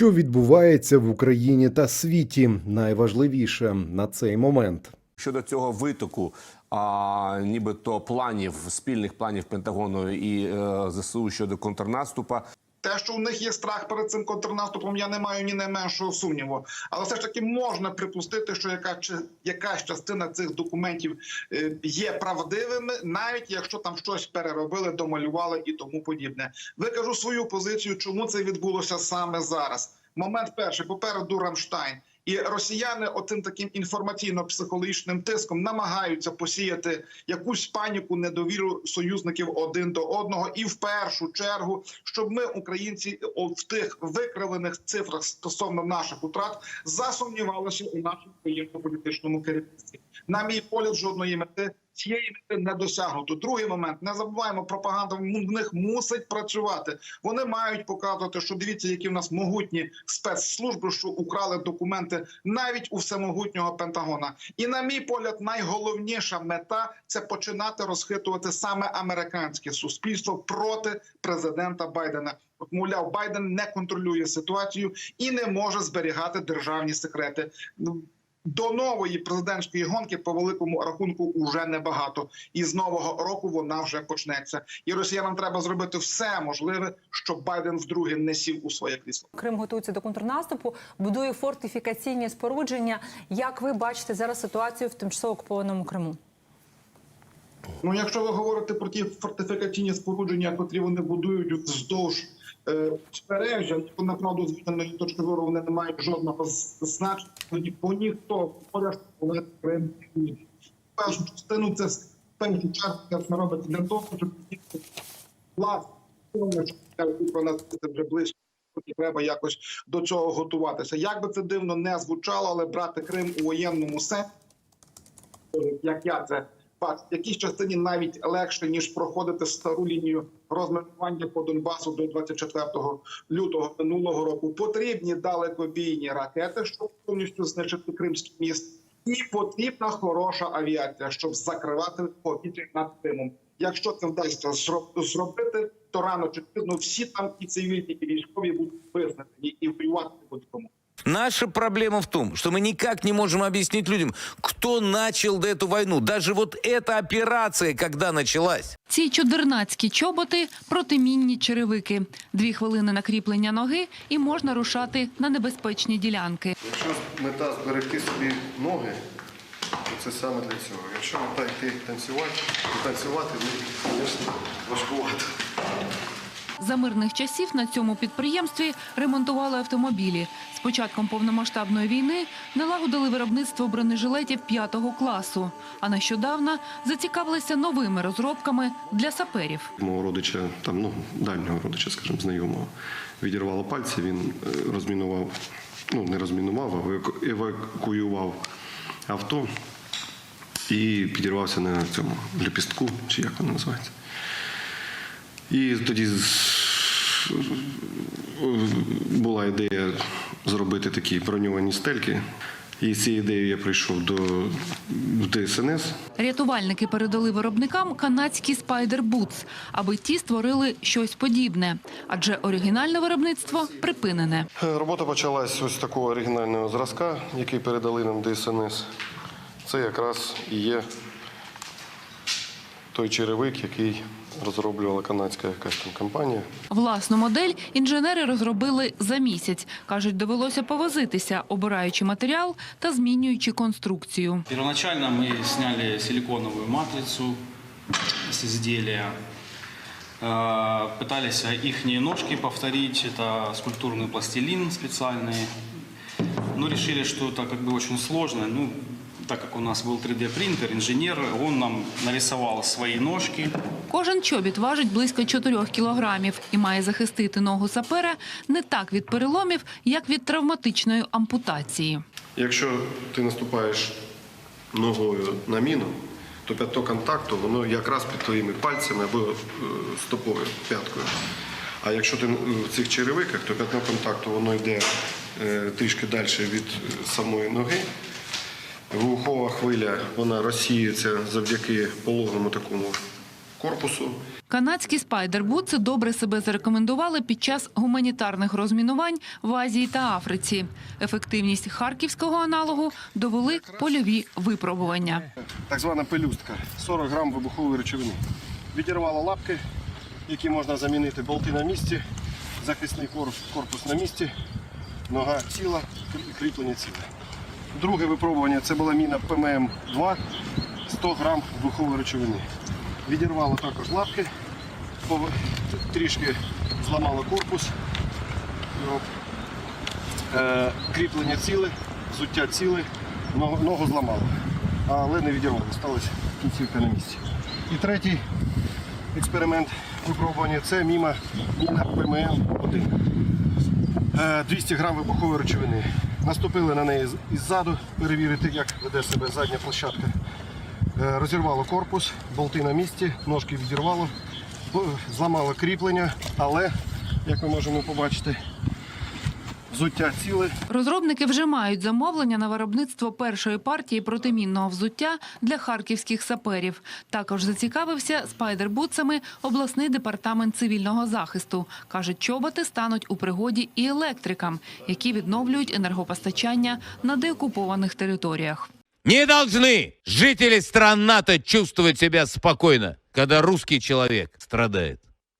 Що відбувається в Україні та світі, найважливіше на цей момент. щодо цього витоку, а, нібито планів спільних планів Пентагону і е, ЗСУ щодо контрнаступа. Те, що у них є страх перед цим контрнаступом, я не маю ні найменшого сумніву. Але все ж таки можна припустити, що яка якась частина цих документів е, є правдивими, навіть якщо там щось переробили, домалювали і тому подібне. Викажу свою позицію, чому це відбулося саме зараз. Момент перший попереду Рамштайн. І росіяни отим таким інформаційно-психологічним тиском намагаються посіяти якусь паніку, недовіру союзників один до одного, і в першу чергу, щоб ми, українці, в тих викривлених цифрах стосовно наших утрат засумнівалися у нашому воєнно-політичному керівництві. На мій погляд, жодної мети цієї мети не досягнуто. Другий момент не забуваємо, пропаганда в них мусить працювати. Вони мають показувати, що дивіться, які в нас могутні спецслужби, що украли документи навіть у всемогутнього Пентагона. І на мій погляд, найголовніша мета це починати розхитувати саме американське суспільство проти президента Байдена. Мовляв, Байден не контролює ситуацію і не може зберігати державні секрети. До нової президентської гонки по великому рахунку уже небагато, і з нового року вона вже почнеться. І росіянам треба зробити все можливе, щоб Байден вдруге не сів у своє крісло. Крим готується до контрнаступу, будує фортифікаційні спорудження. Як ви бачите зараз ситуацію в тимчасово окупованому Криму? Ну, якщо ви говорите про ті фортифікаційні спорудження, котрі вони будують вздовж е, то направду з воєнної точки зору вони не мають жодного значення, бо ніхто коли Крим. Першу частину це першу чергу це робиться для того, щоб власне, про нас це вже ближче. Треба якось до цього готуватися. Як би це дивно не звучало, але брати Крим у воєнному сенсі як я це в якійсь частині навіть легше ніж проходити стару лінію розмежування по Донбасу до 24 лютого минулого року. Потрібні далекобійні ракети, щоб повністю знищити Кримський міст, і потрібна хороша авіація, щоб закривати повітря над Кримом. Якщо це вдасться зроб- зробити, то рано чи пізно всі там і цивільні, і військові будуть визнані і воювати будуть кому. Наша проблема в том, что мы никак не можем объяснить людям, кто начал эту войну. Даже вот эта операция, когда началась. Ці чудернацькі чоботи протимінні черевики. Дві хвилини накріплення ноги і можна рушати на небезпечні ділянки. Якщо мета зберегти собі ноги, то це саме для цього. Якщо мета йти танцювати, то танцювати, ну, звісно, важкувато. За мирних часів на цьому підприємстві ремонтували автомобілі. З початком повномасштабної війни налагодили виробництво бронежилетів п'ятого класу. А нещодавно зацікавилися новими розробками для саперів. Мого родича, там, ну, дальнього родича, скажімо, знайомого, відірвало пальці, він е, розмінував, ну, не розмінував, а еваку- евакуював авто і підірвався на цьому ліпістку, чи як воно називається. І тоді була ідея зробити такі броньовані стельки. І з цією ідеєю я прийшов до ДСНС. Рятувальники передали виробникам канадські Spider Boots, аби ті створили щось подібне, адже оригінальне виробництво припинене. Робота почалась ось такого оригінального зразка, який передали нам ДСНС. Це якраз і є той черевик, який розроблювала канадська якась там компанія. Власну модель інженери розробили за місяць. Кажуть, довелося повозитися, обираючи матеріал та змінюючи конструкцію. Первоначально мы сняли силиконовую матрицу с изделия. Э, Пытались их ножки повторить, это скульптурный пластилин специальный. Но решили, что это как бы очень сложно. Ну, так как у нас был 3D принтер, инженер, он нам нарисовал свои ножки. Кожен чобіт важить близько 4 кілограмів і має захистити ногу сапера не так від переломів, як від травматичної ампутації. Якщо ти наступаєш ногою на міну, то п'ято контакту воно якраз під твоїми пальцями або е, стопою, п'яткою. А якщо ти в цих черевиках, то п'ятно контакту воно йде е, трішки далі від е, самої ноги. Вухова хвиля вона розсіюється завдяки пологому такому корпусу. Канадські спайдербутси добре себе зарекомендували під час гуманітарних розмінувань в Азії та Африці. Ефективність харківського аналогу довели польові випробування. Так звана пелюстка 40 грам вибухової речовини. Відірвало лапки, які можна замінити болти на місці, захисний корпус, корпус на місці, нога ціла, кріплення ціле. Друге випробування це була міна ПММ-2, 100 грам вибухової речовини. Відірвало також лапки, трішки зламало корпус, е, кріплення ціле, взуття ціле, ногу, зламало, але не відірвало, сталося кінцівка на місці. І третій експеримент випробування це міма, міна ПММ-1. Е, 200 грам вибухової речовини. Наступили на неї іззаду, перевірити, як веде себе задня площадка. Е, Розірвало корпус, болти на місці, ножки відірвало, зламало кріплення, але, як ми можемо побачити, взуття ціле, Розробники вже мають замовлення на виробництво першої партії протимінного взуття для харківських саперів. Також зацікавився спайдербутсами обласний департамент цивільного захисту. Кажуть, чоботи стануть у пригоді і електрикам, які відновлюють енергопостачання на деокупованих територіях. Не должны жители стран НАТО чувствовать себя спокойно, когда русский человек страдает.